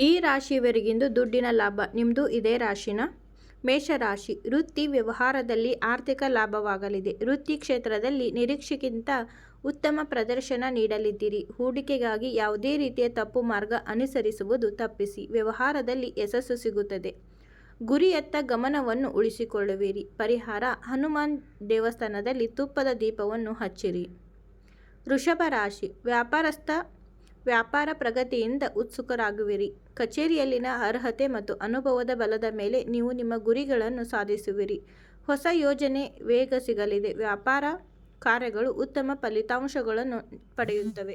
ಈ ರಾಶಿಯವರಿಗಿಂದು ದುಡ್ಡಿನ ಲಾಭ. ನಿಮ್ಮದು ಇದೇ ರಾಶಿನ ಮೇಷರಾಶಿ. ವೃತ್ತಿ ವ್ಯವಹಾರದಲ್ಲಿ ಆರ್ಥಿಕ ಲಾಭವಾಗಲಿದೆ. ವೃತ್ತಿ ಕ್ಷೇತ್ರದಲ್ಲಿ ನಿರೀಕ್ಷೆಗಿಂತ ಉತ್ತಮ ಪ್ರದರ್ಶನ ನೀಡಲಿದ್ದೀರಿ. ಹೂಡಿಕೆಗಾಗಿ ಯಾವುದೇ ರೀತಿಯ ತಪ್ಪು ಮಾರ್ಗ ಅನುಸರಿಸುವುದು ತಪ್ಪಿಸಿ. ವ್ಯವಹಾರದಲ್ಲಿ ಯಶಸ್ಸು ಸಿಗುತ್ತದೆ. ಗುರಿಯತ್ತ ಗಮನವನ್ನು ಉಳಿಸಿಕೊಳ್ಳುವಿರಿ. ಪರಿಹಾರ, ಹನುಮಾನ್ ದೇವಸ್ಥಾನದಲ್ಲಿ ತುಪ್ಪದ ದೀಪವನ್ನು ಹಚ್ಚಿರಿ. ವೃಷಭ ರಾಶಿ. ವ್ಯಾಪಾರಸ್ಥ ವ್ಯಾಪಾರ ಪ್ರಗತಿಯಿಂದ ಉತ್ಸುಕರಾಗುವಿರಿ. ಕಚೇರಿಯಲ್ಲಿನ ಅರ್ಹತೆ ಮತ್ತು ಅನುಭವದ ಬಲದ ಮೇಲೆ ನೀವು ನಿಮ್ಮ ಗುರಿಗಳನ್ನು ಸಾಧಿಸುವಿರಿ. ಹೊಸ ಯೋಜನೆ ವೇಗ ಸಿಗಲಿದೆ. ವ್ಯಾಪಾರ ಕಾರ್ಯಗಳು ಉತ್ತಮ ಫಲಿತಾಂಶಗಳನ್ನು ಪಡೆಯುತ್ತವೆ.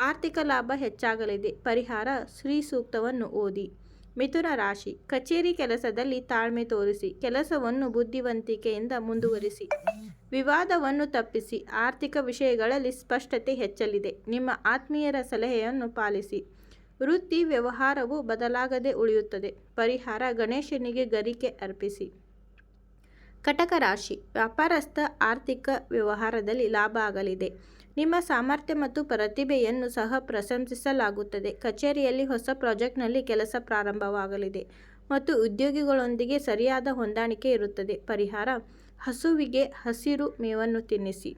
ಆರ್ಥಿಕ ಲಾಭ ಹೆಚ್ಚಾಗಲಿದೆ. ಪರಿಹಾರ ಶ್ರೀ ಸೂಕ್ತವನ್ನು ಓದಿ. ಮಿಥುನ ರಾಶಿ. ಕಚೇರಿ ಕೆಲಸದಲ್ಲಿ ತಾಳ್ಮೆ ತೋರಿಸಿ, ಕೆಲಸವನ್ನು ಬುದ್ಧಿವಂತಿಕೆಯಿಂದ ಮುಂದುವರಿಸಿ. ವಿವಾದವನ್ನು ತಪ್ಪಿಸಿ, ಆರ್ಥಿಕ ವಿಷಯಗಳಲ್ಲಿ ಸ್ಪಷ್ಟತೆ ಹೆಚ್ಚಲಿದೆ. ನಿಮ್ಮ ಆತ್ಮೀಯರ ಸಲಹೆಯನ್ನು ಪಾಲಿಸಿ. ವೃತ್ತಿ ವ್ಯವಹಾರವು ಬದಲಾಗದೆ ಉಳಿಯುತ್ತದೆ. ಪರಿಹಾರ ಗಣೇಶನಿಗೆ ಗರಿಕೆ ಅರ್ಪಿಸಿ. ಕಟಕ ರಾಶಿ. ವ್ಯಾಪಾರಸ್ಥ ಆರ್ಥಿಕ ವ್ಯವಹಾರದಲ್ಲಿ ಲಾಭ ಆಗಲಿದೆ. ನಿಮ್ಮ ಸಾಮರ್ಥ್ಯ ಮತ್ತು ಪ್ರತಿಭೆಯನ್ನು ಸಹ ಪ್ರಶಂಸಿಸಲಾಗುತ್ತದೆ. ಕಚೇರಿಯಲ್ಲಿ ಹೊಸ ಪ್ರಾಜೆಕ್ಟ್ನಲ್ಲಿ ಕೆಲಸ ಪ್ರಾರಂಭವಾಗಲಿದೆ ಮತ್ತು ಉದ್ಯೋಗಿಗಳೊಂದಿಗೆ ಸರಿಯಾದ ಹೊಂದಾಣಿಕೆ ಇರುತ್ತದೆ. ಪರಿಹಾರ, ಹಸುವಿಗೆ ಹಸಿರು ಮೇವನ್ನು ತಿನ್ನಿಸಿ.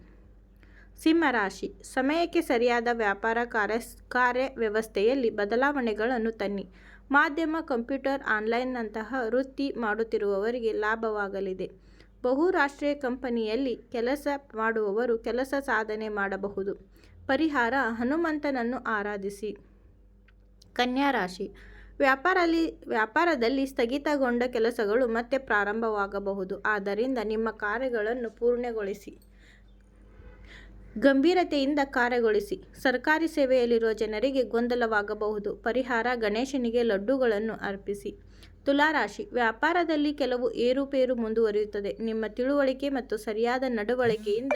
ಸಿಂಹರಾಶಿ ಸಮಯಕ್ಕೆ ಸರಿಯಾದ ವ್ಯಾಪಾರ ಕಾರ್ಯ ಕಾರ್ಯ ವ್ಯವಸ್ಥೆಯಲ್ಲಿ ಬದಲಾವಣೆಗಳನ್ನು ತನ್ನಿ. ಮಾಧ್ಯಮ, ಕಂಪ್ಯೂಟರ್, ಆನ್ಲೈನ್ನಂತಹ ವೃತ್ತಿ ಮಾಡುತ್ತಿರುವವರಿಗೆ ಲಾಭವಾಗಲಿದೆ. ಬಹುರಾಷ್ಟ್ರೀಯ ಕಂಪನಿಯಲ್ಲಿ ಕೆಲಸ ಮಾಡುವವರು ಕೆಲಸ ಸಾಧನೆ ಮಾಡಬಹುದು. ಪರಿಹಾರ ಹನುಮಂತನನ್ನು ಆರಾಧಿಸಿ. ಕನ್ಯಾ ರಾಶಿ. ವ್ಯಾಪಾರಲ್ಲಿ, ವ್ಯಾಪಾರದಲ್ಲಿ ಸ್ಥಗಿತಗೊಂಡ ಕೆಲಸಗಳು ಮತ್ತೆ ಪ್ರಾರಂಭವಾಗಬಹುದು. ಆದ್ದರಿಂದ ನಿಮ್ಮ ಕಾರ್ಯಗಳನ್ನು ಪೂರ್ಣಗೊಳಿಸಿ. ಗಂಭೀರತೆಯಿಂದ ಕಾರ್ಯಗೊಳಿಸಿ ಸರ್ಕಾರಿ ಸೇವೆಯಲ್ಲಿರುವ ಜನರಿಗೆ ಗೊಂದಲವಾಗಬಹುದು. ಪರಿಹಾರ, ಗಣೇಶನಿಗೆ ಲಡ್ಡುಗಳನ್ನು ಅರ್ಪಿಸಿ. ತುಲಾರಾಶಿ, ವ್ಯಾಪಾರದಲ್ಲಿ ಕೆಲವು ಏರುಪೇರು ಮುಂದುವರಿಯುತ್ತದೆ. ನಿಮ್ಮ ತಿಳುವಳಿಕೆ ಮತ್ತು ಸರಿಯಾದ ನಡವಳಿಕೆಯಿಂದ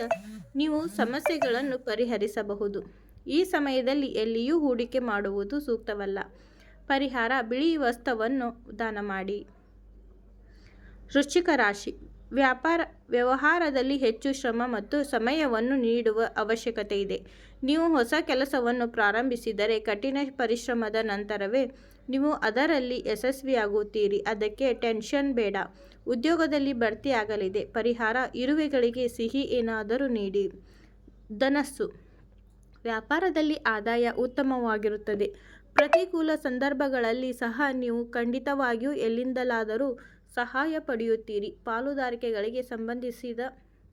ನೀವು ಸಮಸ್ಯೆಗಳನ್ನು ಪರಿಹರಿಸಬಹುದು. ಈ ಸಮಯದಲ್ಲಿ ಎಲ್ಲಿಯೂ ಹೂಡಿಕೆ ಮಾಡುವುದು ಸೂಕ್ತವಲ್ಲ. ಪರಿಹಾರ, ಬಿಳಿ ವಸ್ತ್ರವನ್ನು ದಾನ ಮಾಡಿ. ವೃಶ್ಚಿಕ ರಾಶಿ ವ್ಯಾಪಾರ, ವ್ಯವಹಾರದಲ್ಲಿ ಹೆಚ್ಚು ಶ್ರಮ ಮತ್ತು ಸಮಯವನ್ನು ನೀಡುವ ಅವಶ್ಯಕತೆ ಇದೆ. ನೀವು ಹೊಸ ಕೆಲಸವನ್ನು ಪ್ರಾರಂಭಿಸಿದರೆ ಕಠಿಣ ಪರಿಶ್ರಮದ ನಂತರವೇ ನೀವು ಅದರಲ್ಲಿ ಯಶಸ್ವಿಯಾಗುತ್ತೀರಿ. ಅದಕ್ಕೆ ಟೆನ್ಷನ್ ಬೇಡ. ಉದ್ಯೋಗದಲ್ಲಿ ಬಡ್ತಿಯಾಗಲಿದೆ ಪರಿಹಾರ, ಇರುವೆಗಳಿಗೆ ಸಿಹಿ ಏನಾದರೂ ನೀಡಿ. ಧನಸ್ಸು. ವ್ಯಾಪಾರದಲ್ಲಿ ಆದಾಯ ಉತ್ತಮವಾಗಿರುತ್ತದೆ. ಪ್ರತಿಕೂಲ ಸಂದರ್ಭಗಳಲ್ಲಿ ಸಹ ನೀವು ಖಂಡಿತವಾಗಿಯೂ ಎಲ್ಲಿಂದಲಾದರೂ ಸಹಾಯ ಪಡೆಯುತ್ತೀರಿ. ಪಾಲುದಾರಿಕೆಗಳಿಗೆ ಸಂಬಂಧಿಸಿದ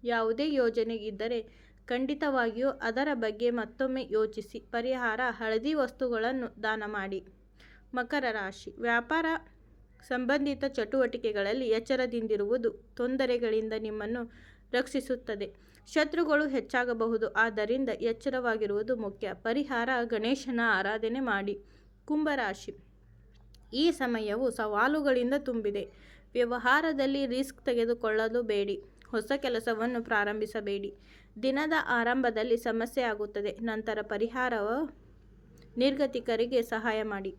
ಯಾವುದೇ ಯೋಜನೆ ಇದ್ದರೆ ಖಂಡಿತವಾಗಿಯೂ ಅದರ ಬಗ್ಗೆ ಮತ್ತೊಮ್ಮೆ ಯೋಚಿಸಿ. ಪರಿಹಾರ, ಹಳದಿ ವಸ್ತುಗಳನ್ನು ದಾನ ಮಾಡಿ. ಮಕರ ರಾಶಿ. ವ್ಯಾಪಾರ ಸಂಬಂಧಿತ ಚಟುವಟಿಕೆಗಳಲ್ಲಿ ಎಚ್ಚರದಿಂದಿರುವುದು ತೊಂದರೆಗಳಿಂದ ನಿಮ್ಮನ್ನು ರಕ್ಷಿಸುತ್ತದೆ. ಶತ್ರುಗಳು ಹೆಚ್ಚಾಗಬಹುದು, ಆದ್ದರಿಂದ ಎಚ್ಚರವಾಗಿರುವುದು ಮುಖ್ಯ. ಪರಿಹಾರ, ಗಣೇಶನ ಆರಾಧನೆ ಮಾಡಿ. ಕುಂಭರಾಶಿ ಈ ಸಮಯವು ಸವಾಲುಗಳಿಂದ ತುಂಬಿದೆ. ವ್ಯವಹಾರದಲ್ಲಿ ರಿಸ್ಕ್ ತೆಗೆದುಕೊಳ್ಳಲು ಬೇಡಿ. ಹೊಸ ಕೆಲಸವನ್ನು ಪ್ರಾರಂಭಿಸಬೇಡಿ. ದಿನದ ಆರಂಭದಲ್ಲಿ ಸಮಸ್ಯೆ ಆಗುತ್ತದೆ. ನಂತರ ಪರಿಹಾರವು ನಿರ್ಗತಿಕರಿಗೆ ಸಹಾಯ ಮಾಡಿ.